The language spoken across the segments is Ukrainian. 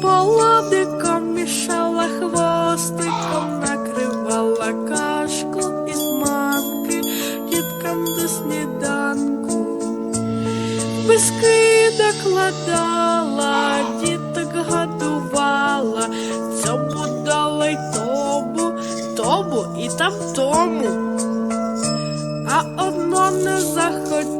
сніданку, ополовником мішала хвостиком, накривала кашку із манки, діткам до сніданку. Писки докладала, діток годувала, цьому дала й тому, тому і там тому. А одно не захотіло,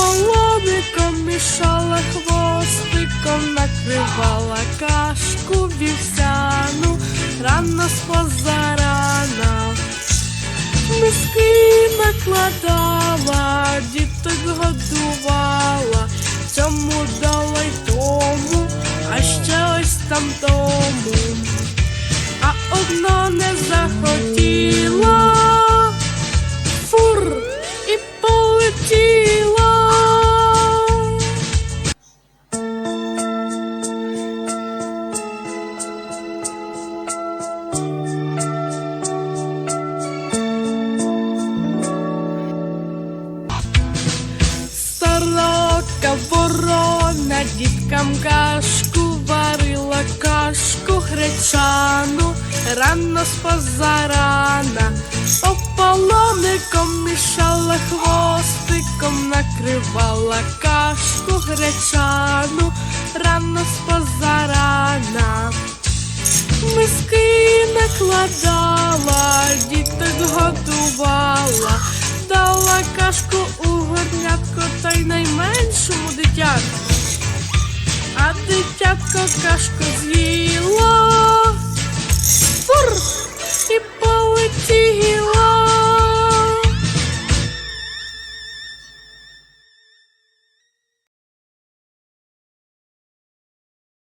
ополоником мішала хвостиком, накривала кашку вівсяну, рано з позарана. Миски накладала, діток годувала, Сорока ворона діткам кашку варила кашку гречану, рано з позарана, ополоником мішала хвостиком, накривала кашку гречану, рано з позарана. Миски накладала, діток годувала, дитятко кашку з'їла,